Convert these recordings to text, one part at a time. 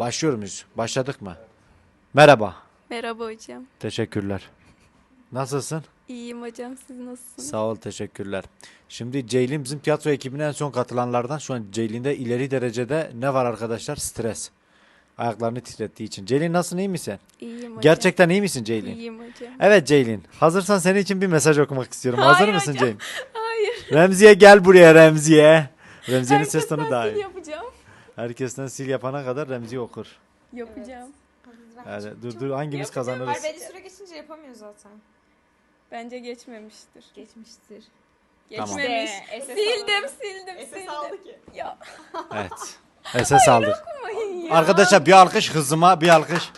Başlıyor muyuz? Başladık mı? Merhaba. Merhaba hocam. Teşekkürler. Nasılsın? İyiyim hocam. Siz nasılsınız? Sağ ol, teşekkürler. Şimdi Ceylin bizim tiyatro ekibine en son katılanlardan. Şu an Ceylin'de ileri derecede ne var arkadaşlar? Stres. Ayaklarını titrettiği için. Ceylin nasılsın, iyi misin? İyiyim hocam. Gerçekten iyi misin Ceylin? İyiyim hocam. Evet Ceylin. Hazırsan senin için bir mesaj okumak istiyorum. Hazır Hayır mısın hocam. Ceylin? Hayır. Remziye gel buraya Remziye. Remziye'nin ses tonu daha iyi. yapacağım. Herkesten sil yapana kadar Remzi okur. Yapacağım. Yani dur dur hangimiz kazanırız? Var belli süre geçince yapamıyor zaten. Bence geçmemiştir. Geçmiştir. Tamam. Geçmemiş. İşte, SS Sildim, sildim, SS sildim. aldı ki. Ya. Evet. SS aldık. Aman ya. Arkadaşlar bir alkış hızıma bir alkış.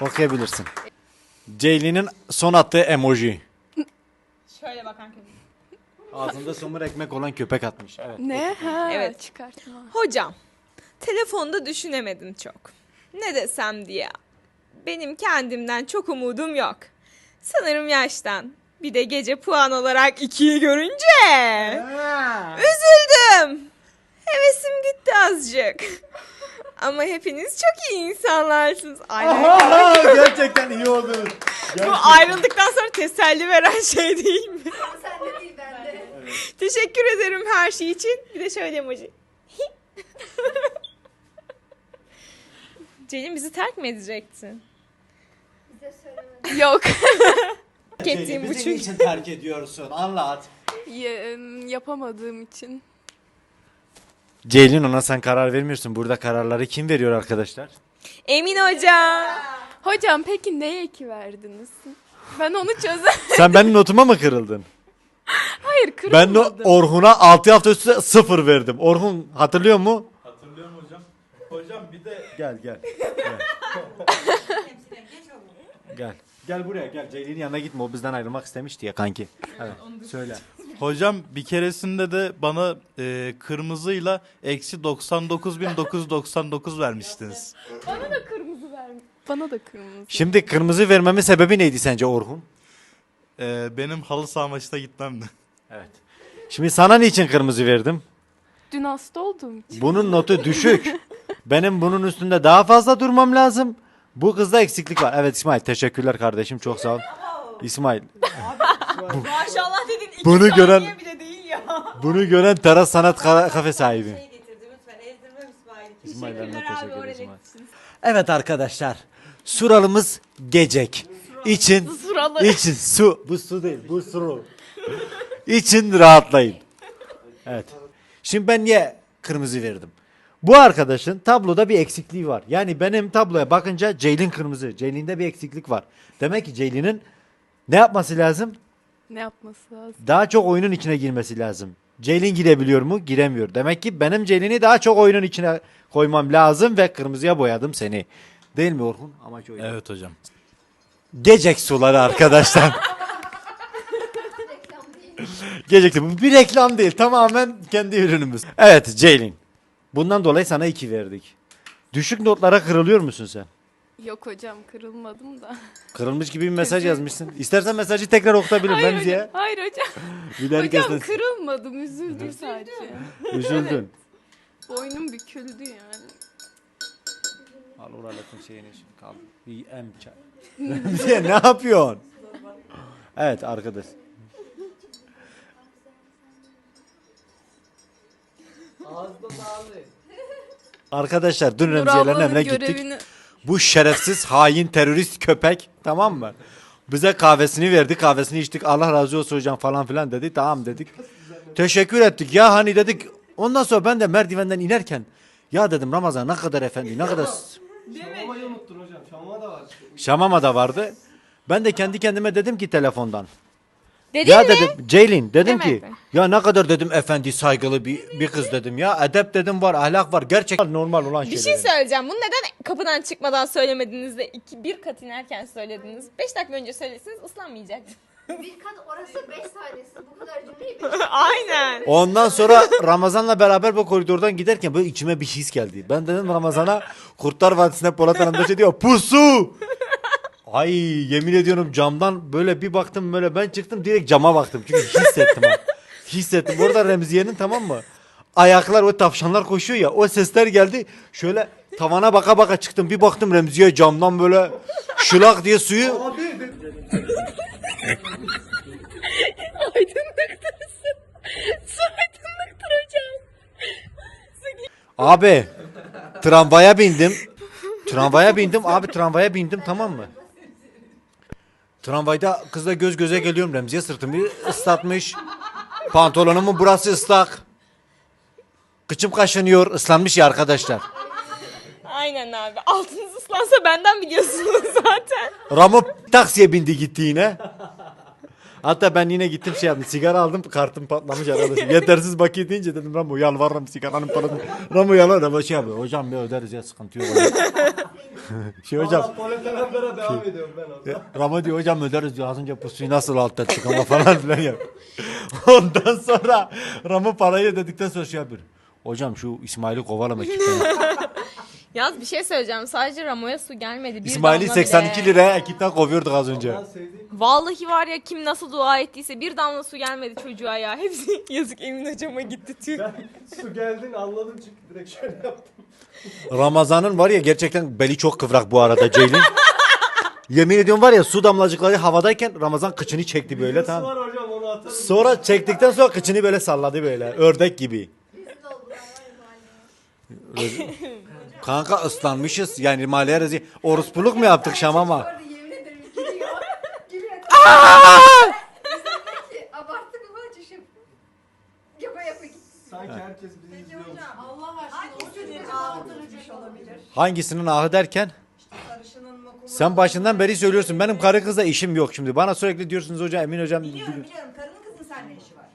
Okuyabilirsin. Ceylin'in son attığı emoji. Şöyle bakan köpek. Ağzında somur ekmek olan köpek atmış. Evet. Ne? Ha, Evet. Çıkartma. Hocam, telefonda düşünemedim çok. Ne desem diye. Benim kendimden çok umudum yok. Sanırım yaştan. Bir de gece puan olarak ikiyi görünce. Üzüldüm. Hevesim gitti azıcık. Ama hepiniz çok iyi insanlarsınız. Aynen. Aha, gerçekten iyi oldun. Bu ayrıldıktan sonra teselli veren şey değil mi? Sen de. Teşekkür ederim her şey için. Bir de şöyle emoji. Ceylin bizi terk mi edecektin? Bize söylemedin. Yok. Hak ettiğim bu çünkü. niçin terk ediyorsun? Anlat. Ya- yapamadığım için. Ceylin ona sen karar vermiyorsun. Burada kararları kim veriyor arkadaşlar? Emin Hoca. Hocam peki neye eki verdiniz? Ben onu çözem. Sen benim notuma mı kırıldın? Hayır Ben de Orhun'a 6 hafta üstü 0 verdim. Orhun hatırlıyor mu? Hatırlıyorum hocam. Hocam bir de Gel gel. Gel. gel. Gel buraya gel. Ceylin'in yanına gitme. O bizden ayrılmak istemişti ya kanki. Evet. Söyle. hocam bir keresinde de bana e, kırmızıyla eksi 99.999 vermiştiniz. Bana da kırmızı vermiş. Bana da kırmızı. Şimdi kırmızı vermemin sebebi neydi sence Orhun? E, benim halı saha maçına gitmemdi. Evet. Şimdi sana niçin kırmızı verdim? Dün hasta için. Bunun notu düşük. Benim bunun üstünde daha fazla durmam lazım. Bu kızda eksiklik var. Evet İsmail teşekkürler kardeşim çok sağ ol. İsmail Maşallah dedin iki Bunu saniye gören- bile değil ya. bunu gören Teras Sanat Ka- Kafe sahibi. Şey getirdim lütfen ezdirmem İsmail. İsmail ben de Teşekkürler abi, teşekkür ederim İsmail. Evet arkadaşlar. Suralımız gecek. İçin için su. Bu su değil. Bu su. İçin rahatlayın. Evet. Şimdi ben niye kırmızı verdim? Bu arkadaşın tabloda bir eksikliği var. Yani benim tabloya bakınca Ceylin kırmızı. Ceylin'de bir eksiklik var. Demek ki Ceylin'in ne yapması lazım? Ne yapması lazım? Daha çok oyunun içine girmesi lazım. Ceylin girebiliyor mu? Giremiyor. Demek ki benim Ceylin'i daha çok oyunun içine koymam lazım ve kırmızıya boyadım seni. Değil mi Orhun? Amaç oydu. Evet hocam. Gecek suları arkadaşlar. Gecekti. Bu bir reklam değil. Tamamen kendi ürünümüz. Evet Ceylin. Bundan dolayı sana iki verdik. Düşük notlara kırılıyor musun sen? Yok hocam kırılmadım da. Kırılmış gibi bir mesaj yazmışsın. İstersen mesajı tekrar okutabilirim. Hayır Remziye. hocam. Hayır hocam. Hocam herkesten- kırılmadım. Üzüldüm sadece. Üzüldün. Boynum büküldü yani. Al oralatın şeyini şimdi kaldı. Bir em çay. Remziye ne yapıyorsun? Evet arkadaş. Arkadaşlar dün Remziyelerin evine gittik. Bu şerefsiz hain terörist köpek tamam mı? Bize kahvesini verdi kahvesini içtik Allah razı olsun hocam falan filan dedi tamam dedik. Teşekkür ettik ya hani dedik. Ondan sonra ben de merdivenden inerken ya dedim Ramazan ne kadar efendi ne kadar... Hocam. Şamama da var. Şamama da vardı. Ben de kendi kendime dedim ki telefondan. Dedin ya mi? dedim Ceylin dedim ki Demedi. ya ne kadar dedim efendi saygılı bir, bir kız dedim ya edep dedim var ahlak var gerçekten normal olan Bir şeyler. şey söyleyeceğim. Bunu neden kapıdan çıkmadan söylemediniz de iki, bir kat inerken söylediniz? Beş dakika önce söyleseniz ıslanmayacaktı. Bir kat orası 5 tanesi. Bu kadar cümleyi 5 Aynen. Ondan sonra Ramazan'la beraber bu koridordan giderken böyle içime bir his geldi. Ben dedim Ramazan'a Kurtlar Vadisi'nde Polat Alemdar şey diyor pusu. Ay yemin ediyorum camdan böyle bir baktım böyle ben çıktım direkt cama baktım. Çünkü hissettim ha. Hissettim. Bu arada Remziye'nin tamam mı? ayaklar o tavşanlar koşuyor ya o sesler geldi. Şöyle tavana baka baka çıktım. Bir baktım Remziye camdan böyle şılak diye suyu. Abi tramvaya bindim. Tramvaya bindim. Abi tramvaya bindim tamam mı? Tramvayda kızla göz göze geliyorum. Remziye sırtımı ıslatmış. Pantolonumun burası ıslak. Kıçım kaşınıyor. ıslanmış ya arkadaşlar. Aynen abi. Altınız ıslansa benden biliyorsunuz zaten. Ramo taksiye bindi gitti yine. Hatta ben yine gittim şey yaptım. Sigara aldım kartım patlamış arkadaşım. Yetersiz bakiye deyince dedim Ramo yalvarırım sigaranın parasını. Ramo yalvar Ramo şey yapıyor. Hocam bir öderiz ya sıkıntı yok. şey hocam. Beri devam ediyorum ben. Ramo diyor hocam öderiz diyor. Az önce pusuyu nasıl altta ettik ama falan filan yap. Ondan sonra Ramo parayı ödedikten sonra şey yapıyor. Hocam şu İsmail'i kovalama ekipten. Yalnız bir şey söyleyeceğim. Sadece Ramo'ya su gelmedi. Bir İsmail'i damla 82 bile. liraya ekipten kovuyorduk az önce. Vallahi var ya kim nasıl dua ettiyse bir damla su gelmedi çocuğa ya. Hepsi yazık Emin hocama gitti tüh. su geldin anladım çünkü direkt şöyle yaptım. Ramazan'ın var ya gerçekten beli çok kıvrak bu arada Ceylin. Yemin ediyorum var ya su damlacıkları havadayken Ramazan kıçını çekti böyle Su tamam. var hocam onu atarım. Sonra çektikten sonra kıçını böyle salladı böyle ördek gibi. Rezil. Kanka ıslanmışız yani mahalleye rezil. Orospuluk mu yaptık Şam Bu ama? arada yemin ederim gülüyor. Gülüyor. Biz dedik ki abarttık mı açışım. Yapa yapa gitti. Sanki herkes bizi izliyormuş. Allah aşkına o ağlatırıcı olabilir. Hangisinin ahı derken? Sarışının mı kumu? Sen başından beri söylüyorsun benim karı kızla işim yok şimdi. Bana sürekli diyorsunuz hocam Emin hocam. Biliyorum biliyorum karının kızın seninle işi var.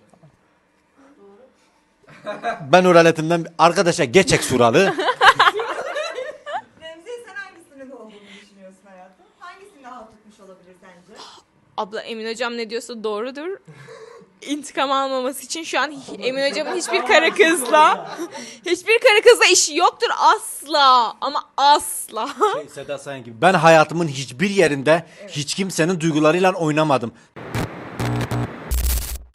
Ben uraletimden arkadaşa geçek suralı. Remzi sen hangisinin olduğunu düşünüyorsun hayatım? Hangisini daha tutmuş olabilir sence? Abla Emin hocam ne diyorsa doğrudur. İntikam almaması için şu an Emin hocamın hiçbir kara kızla hiçbir kara kızla işi yoktur asla ama asla. Şey, Seda Sayan gibi. Ben hayatımın hiçbir yerinde hiç kimsenin duygularıyla oynamadım.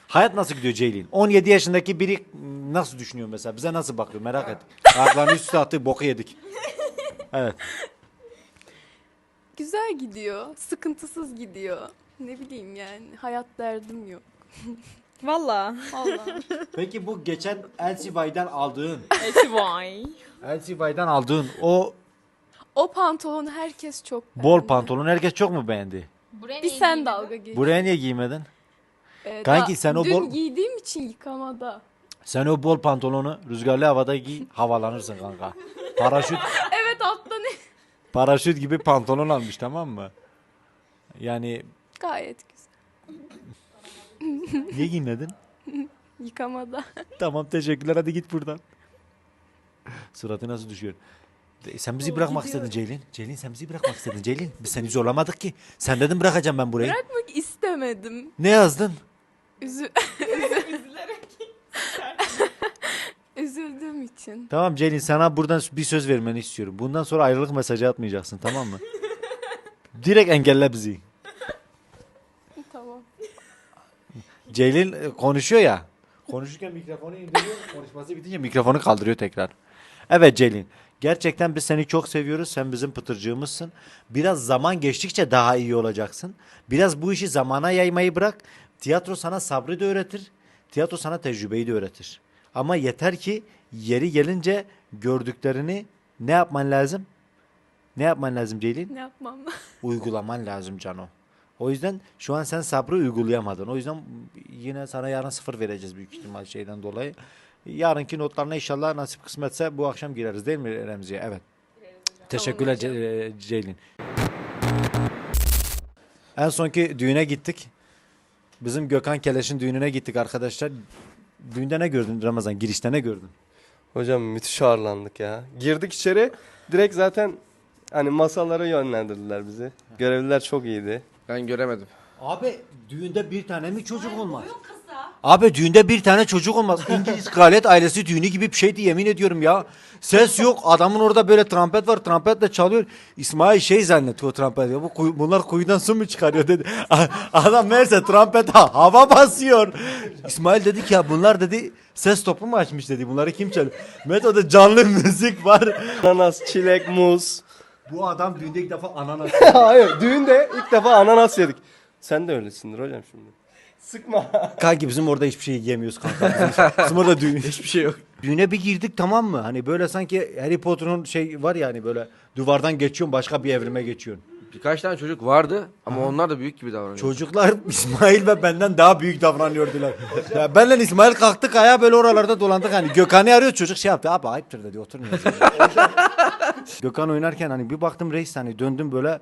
Hayat nasıl gidiyor Ceylin? 17 yaşındaki biri nasıl düşünüyor mesela? Bize nasıl bakıyor merak et. Ayaklarını üst üste attık boku yedik. Evet. Güzel gidiyor. Sıkıntısız gidiyor. Ne bileyim yani. Hayat derdim yok. Valla. Vallahi. Peki bu geçen LCY'den aldığın Vay. LCY'den aldığın o o pantolonu herkes çok bol beğendi. pantolon herkes çok mu beğendi? Bir sen dalga geç. Buraya niye giymedin? Ee, Kanki daha sen o dün bol- giydiğim için yıkamada. Sen o bol pantolonu rüzgarlı havada giy havalanırsın kanka. Paraşüt Evet altta ne? paraşüt gibi pantolon almış tamam mı? Yani Gayet güzel. niye giymedin? Yıkamada. Tamam teşekkürler hadi git buradan. Suratı nasıl düşüyor? Sen bizi bırakmak istedin Ceylin. Ceylin sen bizi bırakmak istedin Ceylin. Biz seni zorlamadık ki. Sen dedin bırakacağım ben burayı. Bırakmak istemedim. Ne yazdın? Üzü... Üzüldüğüm için. Tamam Ceylin sana buradan bir söz vermeni istiyorum. Bundan sonra ayrılık mesajı atmayacaksın tamam mı? Direkt engelle bizi. Tamam. Ceylin e, konuşuyor ya. Konuşurken mikrofonu indiriyor. Konuşması bitince mikrofonu kaldırıyor tekrar. Evet Ceylin. Gerçekten biz seni çok seviyoruz. Sen bizim pıtırcığımızsın. Biraz zaman geçtikçe daha iyi olacaksın. Biraz bu işi zamana yaymayı bırak. Tiyatro sana sabrı da öğretir. Tiyatro sana tecrübeyi de öğretir. Ama yeter ki yeri gelince gördüklerini ne yapman lazım? Ne yapman lazım Ceylin? Ne yapmam? uygulaman lazım Cano. O yüzden şu an sen sabrı uygulayamadın. O yüzden yine sana yarın sıfır vereceğiz büyük ihtimal şeyden dolayı. Yarınki notlarına inşallah nasip kısmetse bu akşam gireriz değil mi Remziye? Evet. Teşekkürler. Ce- e, Ceylin. En sonki düğüne gittik. Bizim Gökhan Keleş'in düğününe gittik arkadaşlar. Düğünde ne gördün Ramazan? Girişte ne gördün? Hocam müthiş ağırlandık ya. Girdik içeri direkt zaten hani masalara yönlendirdiler bizi. Görevliler çok iyiydi. Ben göremedim. Abi düğünde bir tane mi çocuk olmaz? Oyun kısa. Abi düğünde bir tane çocuk olmaz. İngiliz kraliyet ailesi düğünü gibi bir şeydi yemin ediyorum ya. Ses yok. Adamın orada böyle trompet var. Trompetle çalıyor. İsmail şey zannediyor o trompet. Ya bu kuyu- bunlar kuyudan su mu çıkarıyor dedi. A- Adam meğerse trompet ha- hava basıyor. İsmail dedi ki ya bunlar dedi ses topu mu açmış dedi. Bunları kim çalıyor? Metoda canlı müzik var. Ananas, çilek, muz. Bu adam düğünde ilk defa ananas. Hayır düğünde ilk defa ananas yedik. Sen de öylesindir hocam şimdi. Sıkma. Kanki bizim orada hiçbir şey yiyemiyoruz kanka. Bizim, bizim orada düğün. Hiçbir şey yok. Düğüne bir girdik tamam mı? Hani böyle sanki Harry Potter'ın şey var ya hani böyle duvardan geçiyorsun başka bir evrime geçiyorsun. Birkaç tane çocuk vardı ama onlar da büyük gibi davranıyor. Çocuklar İsmail ve benden daha büyük davranıyordular. ya benle İsmail kalktık ayağa böyle oralarda dolandık hani Gökhan'ı arıyor çocuk şey yaptı abi ayıptır dedi oturmuyor. Gökhan oynarken hani bir baktım reis hani döndüm böyle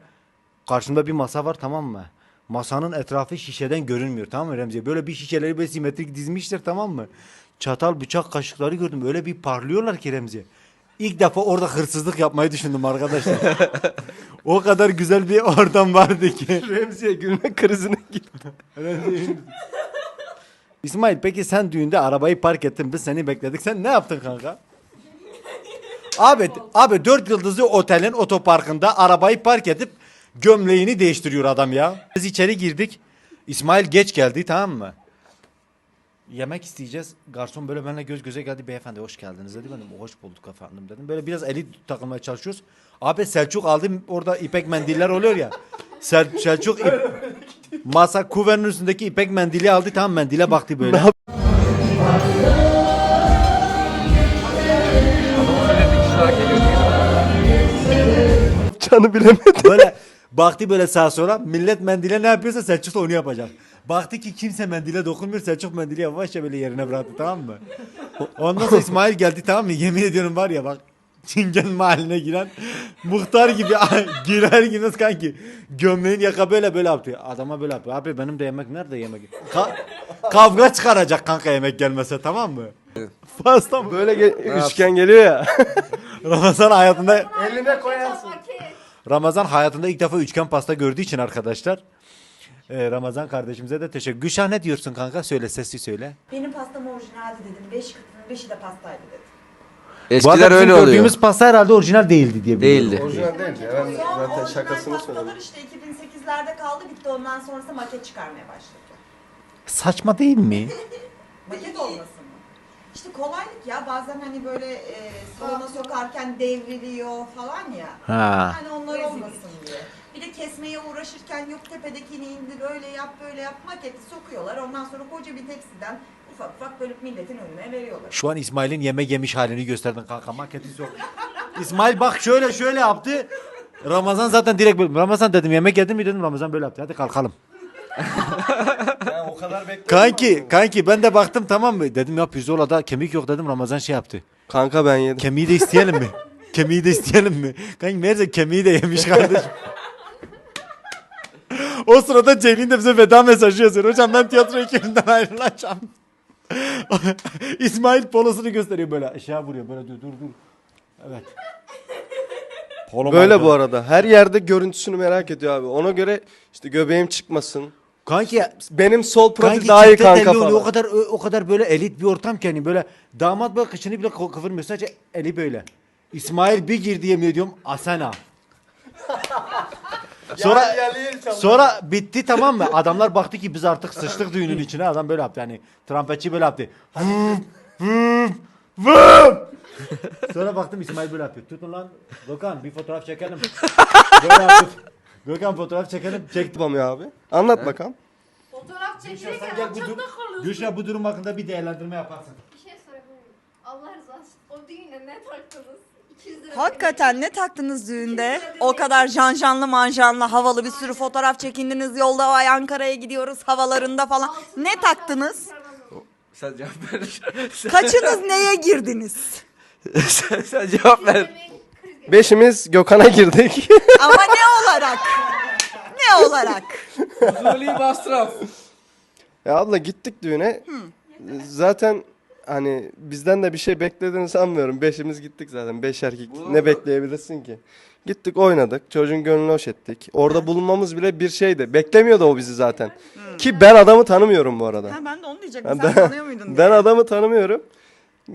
karşımda bir masa var tamam mı? Masanın etrafı şişeden görünmüyor tamam mı Remzi? Böyle bir şişeleri böyle simetrik dizmişler tamam mı? Çatal, bıçak, kaşıkları gördüm. Öyle bir parlıyorlar ki Remzi. İlk defa orada hırsızlık yapmayı düşündüm arkadaşlar. o kadar güzel bir ortam vardı ki. Remzi'ye gülme krizine girdi. İsmail peki sen düğünde arabayı park ettin biz seni bekledik. Sen ne yaptın kanka? Abi abi dört yıldızlı otelin otoparkında arabayı park edip gömleğini değiştiriyor adam ya. Biz içeri girdik. İsmail geç geldi tamam mı? Yemek isteyeceğiz. Garson böyle benimle göz göze geldi. Beyefendi hoş geldiniz dedi. Ben de hoş bulduk efendim dedim. Böyle biraz eli takılmaya çalışıyoruz. Abi Selçuk aldı orada ipek mendiller oluyor ya. Sel- Selçuk ip- masa kuvernin üstündeki ipek mendili aldı. Tamam mendile baktı böyle. Canı bilemedi. Böyle baktı böyle sağa sola millet mendile ne yapıyorsa Selçuk da onu yapacak. Baktı ki kimse mendile dokunmuyor Selçuk mendili yavaşça böyle yerine bıraktı tamam mı? Ondan sonra İsmail geldi tamam mı? Yemin ediyorum var ya bak Çingen mahalline giren muhtar gibi girer girmez kanki gömleğin yaka böyle böyle yaptı. Adama böyle yapıyor. Abi benim de yemek nerede yemek? Ka- kavga çıkaracak kanka yemek gelmese tamam mı? Pasta mı? Böyle ge- üçgen geliyor ya. Ramazan hayatında Eline koyarsın. Ramazan hayatında ilk defa üçgen pasta gördüğü için arkadaşlar. Ee, Ramazan kardeşimize de teşekkür. Gülşah ne diyorsun kanka? Söyle sesli söyle. Benim pastam orijinaldi dedim. Beş kıtının beşi de pastaydı dedim. Bu arada Eskiler bizim öyle oluyor. gördüğümüz pasta herhalde orijinal değildi diye biliyorum. Değildi. Orijinal değil ya. Ben Son zaten orijinal şakasını pastalar söyledim. işte 2008'lerde kaldı bitti. Ondan sonrası maket çıkarmaya başladı. Saçma değil mi? Maket olmasın mı? İşte kolaylık ya bazen hani böyle e, salona sokarken devriliyor falan ya. Ha. Hani onlar olmasın diye. Bir de kesmeye uğraşırken yok tepedekini indir öyle yap böyle yap maketi sokuyorlar. Ondan sonra koca bir tepsiden ufak ufak bölüp milletin önüne veriyorlar. Şu an İsmail'in yemek yemiş halini gösterdin kanka. Maketi sok. İsmail bak şöyle şöyle yaptı. Ramazan zaten direkt böyle. Ramazan dedim yemek yedin mi dedim. Ramazan böyle yaptı. Hadi kalkalım. Ya o kadar bekledim. Kanki kanki ben de baktım tamam mı? Dedim ya pirzolada kemik yok dedim. Ramazan şey yaptı. Kanka ben yedim. Kemiği de isteyelim mi? Kemiği de isteyelim mi? Kanka meğerse kemiği de yemiş kardeşim. o sırada Ceylin de bize veda mesajı yazıyor. Hocam ben tiyatro ekibinden ayrılacağım. İsmail polosunu gösteriyor böyle. Aşağı vuruyor böyle dur dur dur. Evet. Polo Böyle bu arada. Her yerde görüntüsünü merak ediyor abi. Ona göre işte göbeğim çıkmasın. Kanki Benim sol profil Kanki daha iyi çifte kanka telli oluyor. falan. O kadar o kadar böyle elit bir ortam ki hani böyle damat böyle kışını bile ko- kıvırmıyor. Sadece eli böyle. İsmail bir girdi yemin ediyorum Asena. Sonra sonra bitti tamam mı? Adamlar baktı ki biz artık sıçtık düğünün içine. Adam böyle yaptı yani trampetçi böyle yaptı. Vım, vım, vım. Sonra baktım İsmail böyle yapıyor. Tutun lan Gökhan bir fotoğraf çekelim. Böyle yaptı. Gökhan fotoğraf çekelim. Çekti. Yapamıyor abi. Anlat bakalım. Fotoğraf Gülşah çekilirken sen gel bu, dur- kalıyorsun. Gülşah bu durum hakkında bir değerlendirme yaparsın. Bir şey sorabilir miyim? Allah rızası için o düğüne ne taktınız? 200 lira Hakikaten ne taktınız düğünde? O kadar janjanlı manjanlı havalı bir sürü fotoğraf çekindiniz. Yolda vay Ankara'ya gidiyoruz havalarında falan. Ne taktınız? Sen cevap ver. Sen, Kaçınız neye girdiniz? sen, sen cevap ver. Beşimiz Gökhan'a girdik. Ama olarak? Ne olarak? Zuli masraf. ya abla gittik düğüne. Zaten hani bizden de bir şey beklediğini sanmıyorum. Beşimiz gittik zaten. Beş erkek Bu ne bekleyebilirsin ki? Gittik oynadık. Çocuğun gönlünü hoş ettik. Orada bulunmamız bile bir şeydi. Beklemiyordu o bizi zaten. Ki ben adamı tanımıyorum bu arada. Ha, ben de onu diyecektim. Ben- Sen tanıyor muydun diye. Ben adamı tanımıyorum.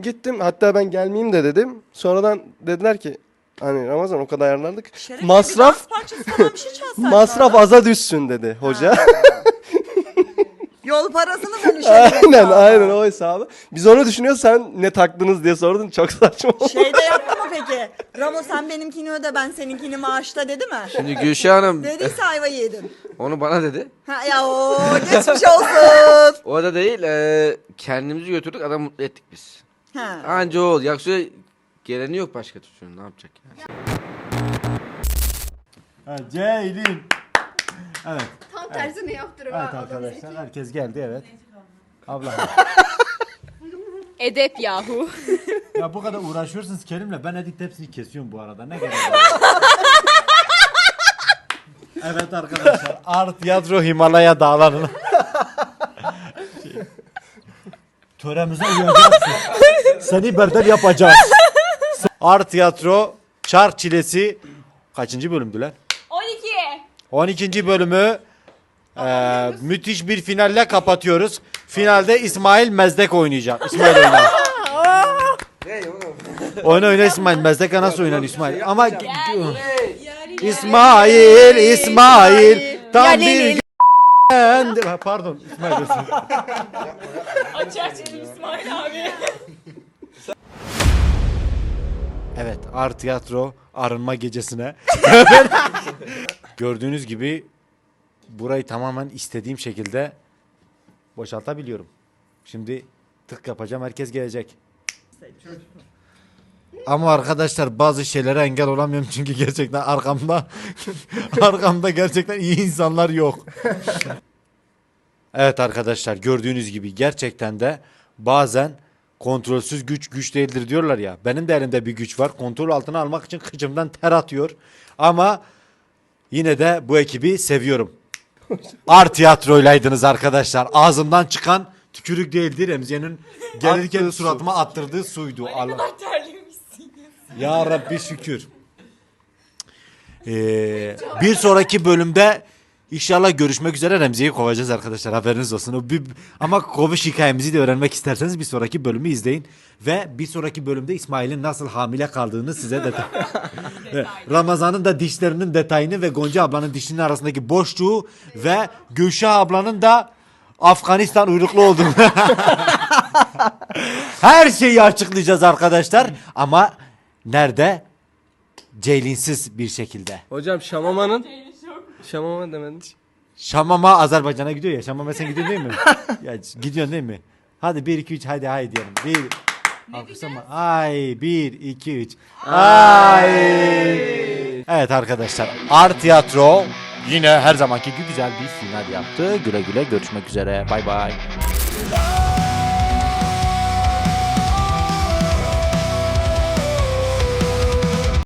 Gittim hatta ben gelmeyeyim de dedim. Sonradan dediler ki hani Ramazan o kadar ayarlandık. Şeref Masraf- bir dans parçası falan bir şey Masraf orada. aza düşsün dedi hoca. Yol parasını bölüşelim. aynen aynen o hesabı. Biz onu düşünüyoruz sen ne taktınız diye sordun. Çok saçma oldu. Şey de yaptı mı peki? Ramo sen benimkini öde ben seninkini maaşla dedi mi? Şimdi Gülşah Hanım Dediyse ayvayı yedin. onu bana dedi. Ha ya o geçmiş olsun. O da değil e, kendimizi götürdük adamı mutlu ettik biz. Ha. Anca o oldu. Yoksa geleni yok başka çocuğun ne yapacak yani. Ha, Ceylin. Evet. Tam tersini yaptırım Evet arkadaşlar herkes geldi evet. Abla. Edep yahu. ya bu kadar uğraşıyorsunuz Kerim'le ben edit hepsini kesiyorum bu arada. Ne gerek var? evet arkadaşlar. Art Tiyatro Himalaya Dağları'nın. Şey, Töremize uyacaksın. Seni berder yapacağız. Art Tiyatro Çark Çilesi kaçıncı bölümdü lan? 12. 12. bölümü eee, müthiş bir finalle kapatıyoruz. Finalde İsmail Mezdek oynayacak. İsmail oynar. Ne oğlum? Oyna oyna İsmail. Mezdek'e nasıl oynar İsmail? Ama İsmail, İsmail tam bir Pardon İsmail. Açar çelim İsmail abi. Evet Art Tiyatro arınma gecesine. Gördüğünüz gibi burayı tamamen istediğim şekilde boşaltabiliyorum. Şimdi tık yapacağım herkes gelecek. Ama arkadaşlar bazı şeylere engel olamıyorum çünkü gerçekten arkamda arkamda gerçekten iyi insanlar yok. evet arkadaşlar gördüğünüz gibi gerçekten de bazen kontrolsüz güç güç değildir diyorlar ya. Benim de elimde bir güç var. Kontrol altına almak için kıçımdan ter atıyor. Ama yine de bu ekibi seviyorum. Art tiyatroylaydınız arkadaşlar. Ağzımdan çıkan tükürük değildi. Remziye'nin gelirken suratıma attırdığı suydu. Allah. Terlemişsin. Ya Rabbi şükür. Ee, bir sonraki bölümde inşallah görüşmek üzere Remzi'yi kovacağız arkadaşlar haberiniz olsun. O bir, ama kovuş hikayemizi de öğrenmek isterseniz bir sonraki bölümü izleyin. Ve bir sonraki bölümde İsmail'in nasıl hamile kaldığını size de Ramazan'ın da dişlerinin detayını ve Gonca ablanın dişinin arasındaki boşluğu ve Gülşah ablanın da Afganistan uyruklu olduğunu. Her şeyi açıklayacağız arkadaşlar. Ama nerede? Ceylinsiz bir şekilde. Hocam Şamama'nın Şamama demedin. Şamama Azerbaycan'a gidiyor ya. Şamama sen gidiyorsun değil mi? ya gidiyorsun değil mi? Hadi 1 2 3 hadi hay diyelim. 1 Alkışlama. Ay 1 2 3. Ay. Evet arkadaşlar. Art Tiyatro yine her zamanki gibi güzel bir final yaptı. Güle güle görüşmek üzere. Bay bay.